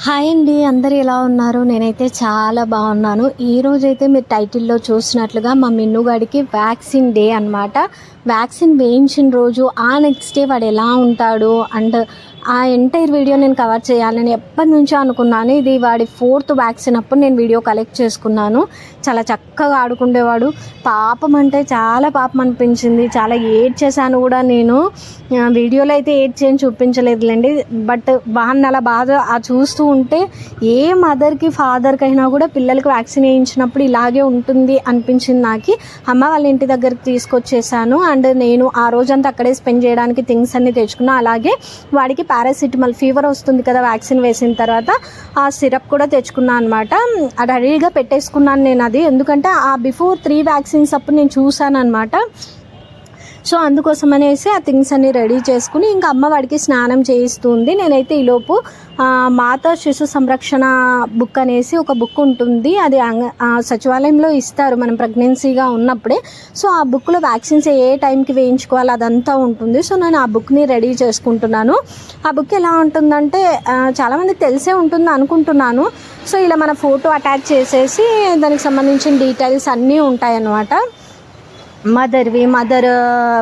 Hi అండి అందరు ఎలా ఉన్నారు? నేనైతే చాలా బాగున్నాను. ఈ రోజైతే మీరు టైటిల్లో చూసినట్లుగా మా మిన్నుగాడికి వ్యాక్సిన్ డే అన్నమాట. వ్యాక్సిన్ వేయించిన రోజు ఆ నెక్స్ట్ డే వాడు ఎలా ఉంటాడు? అండ్ ఆ ఎంటైర్ వీడియో నేను కవర్ చేయాలని ఎప్పటి నుంచో అనుకున్నాను. ఇది వాడి ఫోర్త్ వ్యాక్సిన్ అప్పుడు నేను వీడియో కలెక్ట్ చేసుకున్నాను. చాలా చక్కగా ఆడుకుండేవాడు. పాపం అంటే చాలా పాపం అనిపించింది. చాలా ఏడ్ చేశాను కూడా నేను. వీడియోలో అయితే ఏడ్ చేయని చూపించలేదులేండి. బట్ వాడిని అలా బాధ ఆ చూస్తూ ఉంటే ఏ మదర్కి ఫాదర్కి అయినా కూడా పిల్లలకి వ్యాక్సిన్ వేయించినప్పుడు ఇలాగే ఉంటుంది అనిపించింది నాకు. అమ్మ వాళ్ళ ఇంటి దగ్గరికి తీసుకొచ్చేసాను అండ్ నేను ఆ రోజంతా అక్కడే స్పెండ్ చేయడానికి థింగ్స్ అన్ని తెచ్చుకున్నా. అలాగే వాడికి పారాసిటమాల్ ఫీవర్ వస్తుంది కదా వ్యాక్సిన్ వేసిన తర్వాత ఆ సిరప్ కూడా తెచ్చుకున్నాను అనమాట అది రెడీగా పెట్టేసుకున్నాను నేను అది. ఎందుకంటే ఆ బిఫోర్ త్రీ వ్యాక్సిన్స్ అప్పుడు నేను చూసాను అనమాట సో అందుకోసం అనేసి ఆ థింగ్స్ అన్ని రెడీ చేసుకుని ఇంకా అమ్మ వాడికి స్నానం చేయిస్తుంది. నేనైతే ఈలోపు ఆ, మాతా శిశు సంరక్షణ బుక్ అనేసి ఒక బుక్ ఉంటుంది. అది అంగ- ఆ, సచివాలయంలో ఇస్తారు మనం ప్రెగ్నెన్సీగా ఉన్నప్పుడే. సో ఆ బుక్లో వ్యాక్సిన్స్ ఏ టైంకి వేయించుకోవాలి అదంతా ఉంటుంది. సో నేను ఆ బుక్ని రెడీ చేసుకుంటున్నాను. ఆ బుక్ ఎలా ఉంటుందంటే చాలామంది చాలామందికి తెలిసే ఉంటుంది అనుకుంటున్నాను. సో ఇలా మన ఫోటో అటాచ్ చేసేసి దానికి సంబంధించిన డీటెయిల్స్ అన్నీ ఉంటాయన్నమాట. మదర్వి mother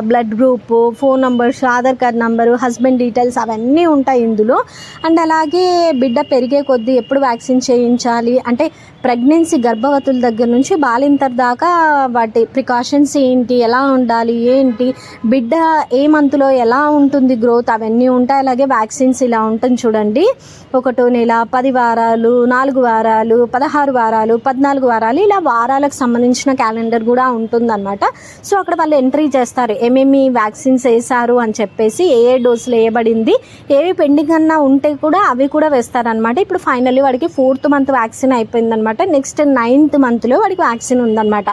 blood group phone numbers Aadhaar card number husband details అవన్నీ ఉంటాయి ఇందులో. అండ్ అలాగే బిడ్డ పెరిగే కొద్దీ ఎప్పుడు వ్యాక్సిన్ చేయించాలి? అంటే ప్రెగ్నెన్సీ గర్భవతుల దగ్గర నుంచి బాలింతర్ దాకా వాటి ప్రికాషన్స్ ఏంటి? ఎలా ఉండాలి? ఏంటి? బిడ్డ ఏ మంత్లో ఎలా ఉంటుంది గ్రోత్ అవన్నీ ఉంటాయి. అలాగే వ్యాక్సిన్స్ ఇలా ఉంటుంది చూడండి. ఒకటో నెల పది వారాలు నాలుగు వారాలు పదహారు వారాలు పద్నాలుగు వారాలు ఇలా వారాలకు సంబంధించిన క్యాలెండర్ కూడా ఉంటుందన్నమాట. సో అక్కడ వాళ్ళు ఎంట్రీ చేస్తారు. ఏమేమి వ్యాక్సిన్స్ వేసారు అని చెప్పేసి ఏ ఏ డోసులు వేయబడింది ఏవి పెండింగ్ అన్నా ఉంటే కూడా అవి కూడా వేస్తారనమాట ఇప్పుడు ఫైనల్లీ వాడికి ఫోర్త్ మంత్ వ్యాక్సిన్ అయిపోయిందనమాట నెక్స్ట్ నైన్త్ మంత్లో వాడికి వ్యాక్సిన్ ఉందన్నమాట.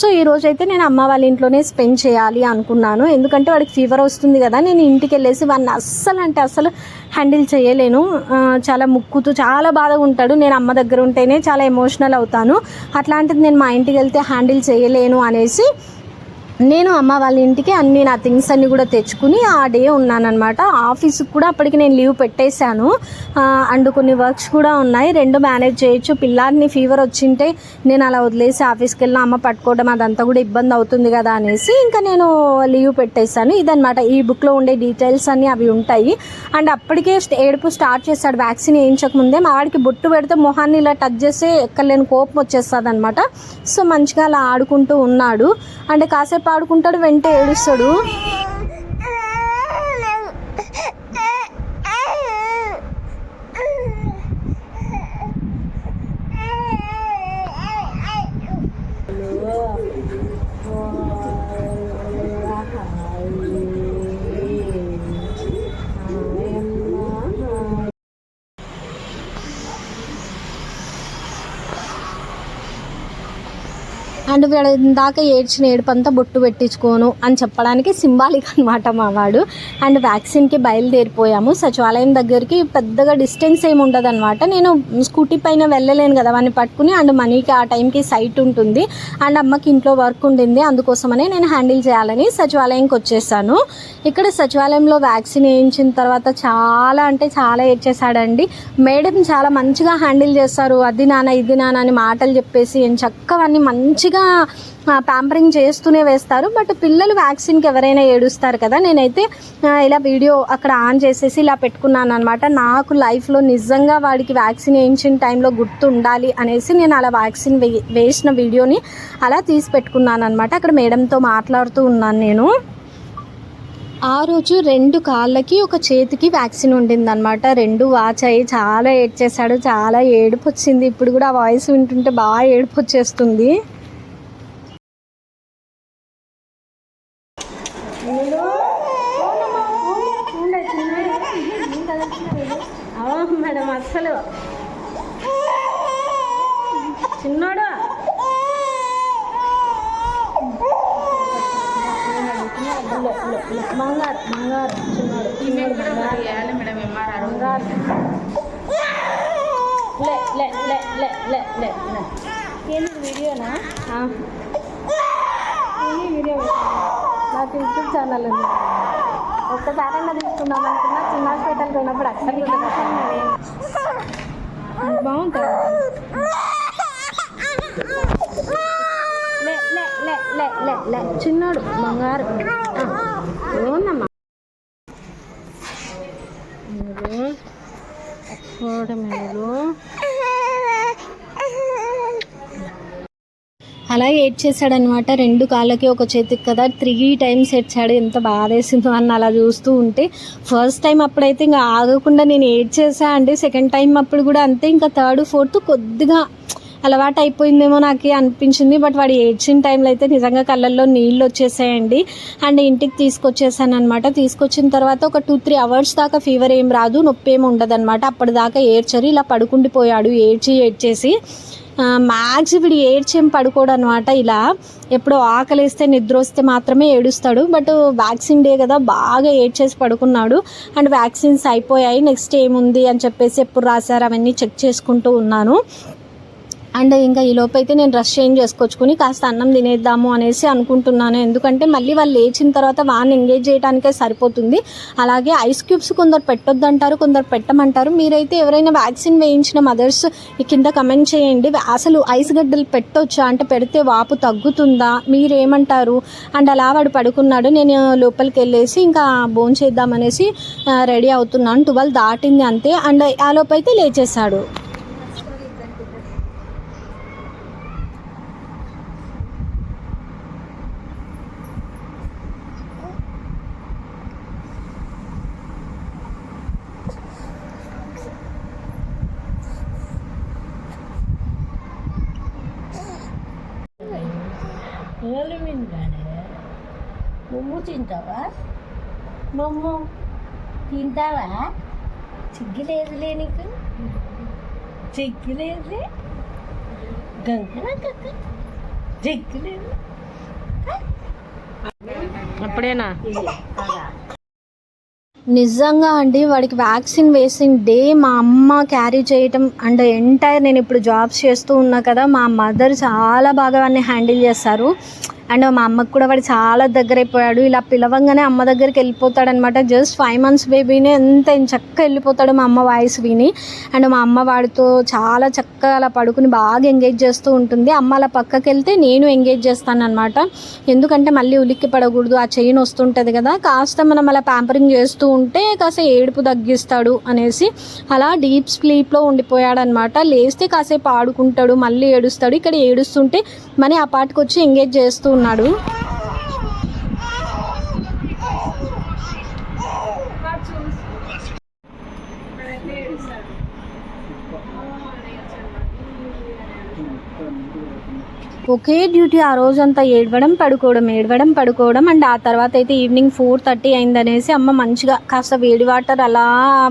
సో ఈ రోజు అయితే నేను అమ్మ వాళ్ళ ఇంట్లోనే స్పెండ్ చేయాలి అనుకున్నాను. ఎందుకంటే వాడికి ఫీవర్ వస్తుంది కదా నేను ఇంటికి వెళ్ళేసి వాడిని అస్సలు అంటే అస్సలు హ్యాండిల్ చేయలేను. చాలా ముక్కుతూ చాలా బాధగా ఉంటాడు. నేను అమ్మ దగ్గర ఉంటేనే చాలా ఎమోషనల్ అవుతాను. అట్లాంటిది నేను మా ఇంటికి వెళ్తే హ్యాండిల్ చేయలేను అనేసి నేను అమ్మ వాళ్ళ ఇంటికి అన్ని నా థింగ్స్ అన్నీ కూడా తెచ్చుకుని ఆ డే ఉన్నానన్నమాట. ఆఫీస్కి కూడా అప్పటికి నేను లీవ్ పెట్టేశాను. అండ్ కొన్ని వర్క్స్ కూడా ఉన్నాయి. రెండు మేనేజ్ చేయొచ్చు. పిల్లాడిని ఫీవర్ వచ్చింటే నేను అలా వదిలేసి ఆఫీస్కి వెళ్ళిన అమ్మ పట్టుకోవడం అదంతా కూడా ఇబ్బంది అవుతుంది కదా అనేసి ఇంకా నేను లీవ్ పెట్టేశాను. ఇదనమాట ఈ బుక్లో ఉండే డీటెయిల్స్ అన్నీ అవి ఉంటాయి. అండ్ అప్పటికే ఏడుపు స్టార్ట్ చేశాడు. వ్యాక్సిన్ వేయించక ముందే మా వాడికి బొట్టు పెడితే మొహాన్ని ఇలా టచ్ చేస్తే ఎక్కలేని కోపం వచ్చేస్తుంది అనమాట సో మంచిగా అలా ఆడుకుంటూ ఉన్నాడు. అండ్ కాసేపు ఆడుకుంటాడు వెంట ఏడుస్తాడు. అండ్ వీడు ఇందాక ఏడ్చిన ఏడుపంతా బొట్టు పెట్టించుకోను అని చెప్పడానికి సింబాలిక్ అనమాట మా వాడు. అండ్ వ్యాక్సిన్కి బయలుదేరిపోయాము. సచివాలయం దగ్గరికి పెద్దగా డిస్టెన్స్ ఏమి ఉండదు అనమాట నేను స్కూటీ పైన వెళ్ళలేను కదా వాడిని పట్టుకుని. అండ్ మనీకి ఆ టైంకి సైట్ ఉంటుంది. అండ్ అమ్మకి ఇంట్లో వర్క్ ఉండింది. అందుకోసమనే నేను హ్యాండిల్ చేయాలని సచివాలయంకి వచ్చేసాను. ఇక్కడ సచివాలయంలో వ్యాక్సిన్ వేయించిన తర్వాత చాలా అంటే చాలా ఏడ్చేసాడండి మేడం చాలా మంచిగా హ్యాండిల్ చేస్తారు. అది నాన్న ఇది నాన్న అని మాటలు చెప్పేసి చక్కవన్నీ మంచిగా ప్యాంపరింగ్ చేస్తూనే వేస్తారు. బట్ పిల్లలు వ్యాక్సిన్కి ఎవరైనా ఏడుస్తారు కదా. నేనైతే ఇలా వీడియో అక్కడ ఆన్ చేసేసి ఇలా పెట్టుకున్నాను అనమాట నాకు లైఫ్లో నిజంగా వాడికి వ్యాక్సిన్ వేయించిన టైంలో గుర్తు ఉండాలి అనేసి నేను అలా వ్యాక్సిన్ వే వేసిన వీడియోని అలా తీసి పెట్టుకున్నాను అనమాట అక్కడ మేడంతో మాట్లాడుతూ ఉన్నాను నేను. ఆ రోజు రెండు కాళ్ళకి ఒక చేతికి వ్యాక్సిన్ ఉండిందనమాట రెండు వాచ్ అయ్యి చాలా ఏడ్చేశాడు. చాలా ఏడుపు వచ్చింది ఇప్పుడు కూడా ఆ వాయిస్ వింటుంటే బాగా ఏడుపు వచ్చేస్తుంది మేడం అసలు చిన్నోడు. బంగారు బంగారు చిన్నోడు. చిన్నోడు బంగారు బంగారు. లే లే లే లే లే లే లే. ఏంది వీడియోనా? వీడియో? నాకు యూట్యూబ్ ఛానల్ ఉంది. ఒక్కసారైనా తీసుకుందాం అనుకున్నా చిన్న హాస్పిటల్కి పోయినప్పుడు అక్కడ బాగుంటుంది లే లే లే లే లే లే చిన్నోడు బంగారు. ఉందమ్మా అలా ఏడ్చేసాడనమాట రెండు కాళ్ళకి ఒక చేతికి కదా త్రీ టైమ్స్ ఏడ్చాడు. ఎంత బాధేసిందో అని అలా చూస్తూ ఉంటే ఫస్ట్ టైం అప్పుడైతే ఇంకా ఆగకుండా నేను ఏడ్చేసా అండి. సెకండ్ టైం అప్పుడు కూడా అంతే ఇంకా థర్డ్ ఫోర్త్ కొద్దిగా అలవాటు అయిపోయిందేమో నాకు అనిపించింది. బట్ వాడు ఏడ్చిన టైంలో అయితే నిజంగా కళ్ళల్లో నీళ్ళు వచ్చేసాయండి. అండ్ ఇంటికి తీసుకొచ్చేసాను అనమాట తీసుకొచ్చిన తర్వాత ఒక టూ త్రీ అవర్స్ దాకా ఫీవర్ ఏం రాదు నొప్పి ఏమి ఉండదు అనమాట అప్పటిదాకా ఏడ్చరు ఇలా పడుకుండిపోయాడు ఏడ్చి ఏడ్చేసి. మ్యాక్స్ వీడు ఏడ్చేం పడుకోడు అనమాట ఇలా. ఎప్పుడో ఆకలిస్తే నిద్ర వస్తే మాత్రమే ఏడుస్తాడు. బట్ వ్యాక్సిన్ డే కదా బాగా ఏడ్చేసి పడుకున్నాడు. అండ్ వ్యాక్సిన్స్ అయిపోయాయి నెక్స్ట్ ఏముంది అని చెప్పేసి ఎప్పుడు రాశారు అవన్నీ చెక్ చేసుకుంటూ ఉన్నాను. అండ్ ఇంకా ఈ లోపైతే నేను డ్రెస్ చేంజ్ చేసుకొచ్చుకుని కాస్త అన్నం తినేద్దాము అనేసి అనుకుంటున్నాను. ఎందుకంటే మళ్ళీ వాళ్ళు లేచిన తర్వాత వాన్ ఎంగేజ్ చేయడానికే సరిపోతుంది. అలాగే ఐస్ క్యూబ్స్ కొందరు పెట్టొద్దంటారు కొందరు పెట్టమంటారు. మీరైతే ఎవరైనా వ్యాక్సిన్ వేయించిన మదర్స్ ఈ కింద కమెంట్ చేయండి. అసలు ఐస్ గడ్డలు పెట్టొచ్చా? అంటే పెడితే వాపు తగ్గుతుందా? మీరేమంటారు? అండ్ అలా వాడు పడుకున్నాడు. నేను లోపలికి వెళ్ళేసి ఇంకా భోన్ చేద్దామనేసి రెడీ అవుతున్నాను. ట్వెల్వ్ దాటింది అంతే. అండ్ ఆ లోపైతే అయితే లేచేశాడు ఎవరు వింటాడే బొమ్మ తింటావా? బొమ్మ తింటావా? చిగ్గులేదులే నీకు? చిగ్గులేదులే? గంగన కక్క? చిగ్గులేదు. అప్పుడేనా? నిజంగా అండి వాడికి వ్యాక్సిన్ వేసిన డే మా అమ్మ క్యారీ చేయటం అండ్ ఎంటైర్ నేను ఇప్పుడు జాబ్స్ చేస్తూ ఉన్నా కదా మా మదర్ చాలా బాగా వాడిని హ్యాండిల్ చేస్తారు. అండ్ మా అమ్మకు కూడా వాడు చాలా దగ్గర అయిపోయాడు ఇలా పిలవంగానే అమ్మ దగ్గరికి వెళ్ళిపోతాడనమాట. జస్ట్ ఫైవ్ మంత్స్ బేబీనే ఎంత చక్కగా వెళ్ళిపోతాడు మా అమ్మ వాయిస్ విని. అండ్ మా అమ్మ వాడితో చాలా చక్కగా అలా పడుకుని బాగా ఎంగేజ్ చేస్తూ ఉంటుంది. అమ్మ అలా పక్కకి వెళ్తే నేను ఎంగేజ్ చేస్తాను అనమాట ఎందుకంటే మళ్ళీ ఉలిక్కి పడకూడదు ఆ చైన్ వస్తుంటుంది కదా. కాస్త మనం అలా ప్యాంపరింగ్ చేస్తూ ఉంటే కాస్త ఏడుపు తగ్గిస్తాడు అనేసి అలా డీప్ స్లీప్లో ఉండిపోయాడు అనమాట లేస్తే కాసేపు ఆడుకుంటాడు మళ్ళీ ఏడుస్తాడు. ఇక్కడ ఏడుస్తుంటే మనీ ఆ పాటకు వచ్చి ఎంగేజ్ చేస్తూ ఉన్నాడు. ఒకే డ్యూటీ ఆ రోజంతా ఏడవడం పడుకోవడం ఏడవడం పడుకోవడం అండ్ ఆ తర్వాత అయితే ఈవినింగ్ ఫోర్ థర్టీ అయిందనేసి అమ్మ మంచిగా కాస్త వేడి వాటర్ అలా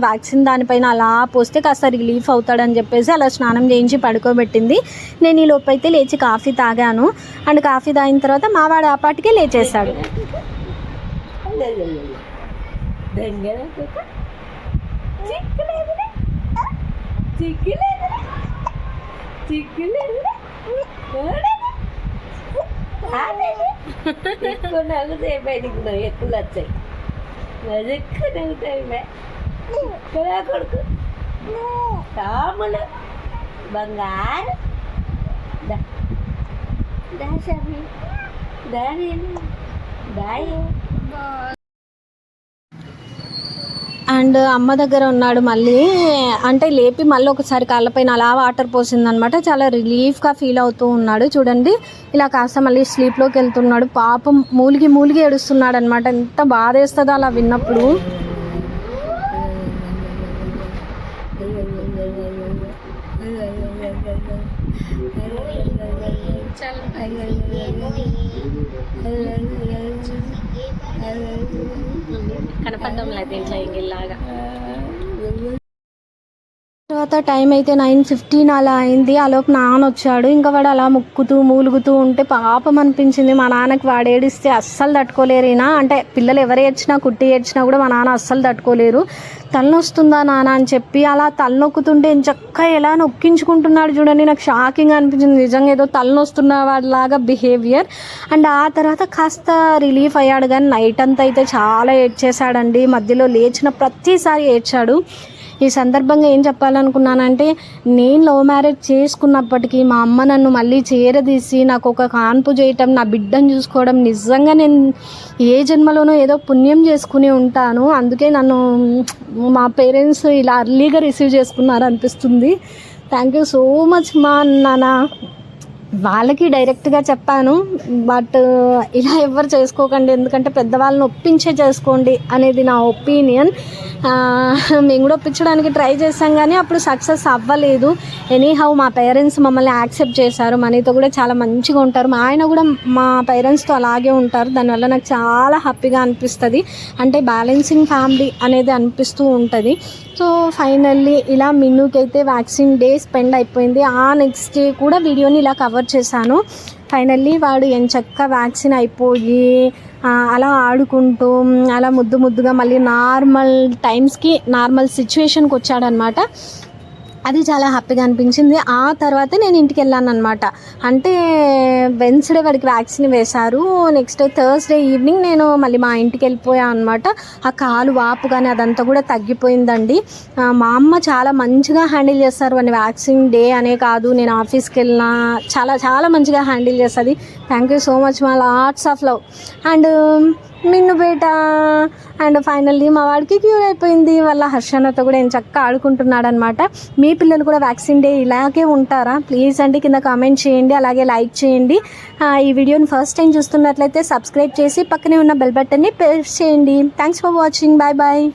వ్యాక్సిన్ దానిపైన అలా పోస్తే కాస్త రిలీఫ్ అవుతాడని చెప్పేసి అలా స్నానం చేయించి పడుకోబెట్టింది. నేను ఈ లోపు అయితే లేచి కాఫీ తాగాను. అండ్ కాఫీ తాగిన తర్వాత మావాడు ఆ పాటికే లేచేశాడు. చిక్కులేదు చిక్కులేదు ఎక్కువ నవ్వుతాయి బయటికి నువ్వు ఎక్కువ వచ్చాయి అది ఎక్కువ నవ్వుతాయి కొడుకు రాములు బంగారు దాశమి దా షమి అండ్ అమ్మ దగ్గర ఉన్నాడు మళ్ళీ. అంటే లేపి మళ్ళీ ఒకసారి కాళ్ళపైన అలా వాటర్ పోసిందనమాట. చాలా రిలీఫ్గా ఫీల్ అవుతూ ఉన్నాడు. చూడండి ఇలా కాస్త మళ్ళీ స్లీప్లోకి వెళ్తున్నాడు. పాపం మూలిగి మూలిగి ఏడుస్తున్నాడు అనమాట ఎంత బాధ వేస్తుందో అలా విన్నప్పుడు. తర్వాత టైం అయితే నైన్ ఫిఫ్టీన్ అలా అయింది. ఆలోపు నాన్న వచ్చాడు. ఇంకా వాడు అలా ముక్కుతూ మూలుగుతూ ఉంటే పాపం అనిపించింది. మా నాన్నకి వాడు ఏడిస్తే అస్సలు తట్టుకోలేరేనా అంటే పిల్లలు ఎవరు ఏడ్చినా కుట్టి ఏడ్చినా కూడా మా నాన్న అస్సలు తట్టుకోలేరు. తలనొస్తుందా నాన్న అని చెప్పి అలా తలనొక్కుతుంటే చక్క ఎలా నొక్కించుకుంటున్నాడు చూడండి. నాకు షాకింగ్ అనిపించింది. నిజంగా ఏదో తలనొస్తున్న వాడిలాగా బిహేవియర్ అండ్ ఆ తర్వాత కాస్త రిలీఫ్ అయ్యాడు. కానీ నైట్ అంతా అయితే చాలా ఏడ్చేశాడండి. మధ్యలో లేచిన ప్రతిసారి ఏడ్చాడు. ఈ సందర్భంగా ఏం చెప్పాలనుకున్నానంటే నేను లవ్ మ్యారేజ్ చేసుకున్నప్పటికీ మా అమ్మ నన్ను మళ్ళీ చేరదీసి నాకు ఒక కాన్పు చేయటం నా బిడ్డను చూసుకోవడం నిజంగా నేను ఏ జన్మలోనో ఏదో పుణ్యం చేసుకుని ఉంటాను. అందుకే నన్ను మా పేరెంట్స్ ఇలా అర్లీగా రిసీవ్ చేసుకున్నారు అనిపిస్తుంది. థ్యాంక్ యూ సో మచ్ మా నాన్న. వాళ్ళకి డైరెక్ట్గా చెప్పాను బట్ uh, ఇలా ఎవరు చేసుకోకండి ఎందుకంటే పెద్దవాళ్ళని ఒప్పించే చేసుకోండి అనేది నా ఒపీనియన్ మేము కూడా ఒప్పించడానికి ట్రై చేసాం కానీ అప్పుడు సక్సెస్ అవ్వలేదు. ఎనీహౌ మా పేరెంట్స్ మమ్మల్ని యాక్సెప్ట్ చేశారు. మనీతో కూడా చాలా మంచిగా ఉంటారు. మా ఆయన కూడా మా పేరెంట్స్తో అలాగే ఉంటారు. దానివల్ల నాకు చాలా హ్యాపీగా అనిపిస్తుంది. అంటే బ్యాలెన్సింగ్ ఫ్యామిలీ అనేది అనిపిస్తూ ఉంటుంది. సో ఫైనల్లీ ఇలా మిన్నుకైతే అయితే వ్యాక్సిన్ డే స్పెండ్ అయిపోయింది. ఆ నెక్స్ట్ డే కూడా వీడియోని ఇలా కవర్ చేశాను. ఫైనల్లీ వాడు ఎంచక్క వ్యాక్సిన్ అయిపోయి అలా ఆడుకుంటూ అలా ముద్దు ముద్దుగా మళ్ళీ నార్మల్ టైమ్స్కి నార్మల్ సిచ్యువేషన్కి వచ్చాడనమాట. అది చాలా హ్యాపీగా అనిపించింది. ఆ తర్వాత నేను ఇంటికి వెళ్ళాను అనమాట అంటే వెన్స్డే వాడికి వ్యాక్సిన్ వేశారు. నెక్స్ట్ థర్స్డే ఈవినింగ్ నేను మళ్ళీ మా ఇంటికి వెళ్ళిపోయాను అనమాట ఆ కాలు వాపు కానీ అదంతా కూడా తగ్గిపోయిందండి. మా అమ్మ చాలా మంచిగా హ్యాండిల్ చేస్తారు. అని వ్యాక్సిన్ డే అనే కాదు నేను ఆఫీస్కి వెళ్ళినా చాలా చాలా మంచిగా హ్యాండిల్ చేస్తుంది. థ్యాంక్ యూ సో మచ్ మా lots of love and Minnu బేట. అండ్ ఫైనల్లీ మా వాడికి క్యూర్ అయిపోయింది. వాళ్ళ హర్షణతో కూడా నేను చక్కగా ఆడుకుంటున్నాడు అనమాట మీ పిల్లలు కూడా వ్యాక్సిన్ డే ఇలాగే ఉంటారా? ప్లీజ్ అండి కింద కామెంట్ చేయండి అలాగే లైక్ చేయండి. ఈ వీడియోని ఫస్ట్ టైం చూస్తున్నట్లయితే సబ్స్క్రైబ్ చేసి పక్కనే ఉన్న బెల్ బటన్ని ప్రెస్ చేయండి. Thanks for watching bye bye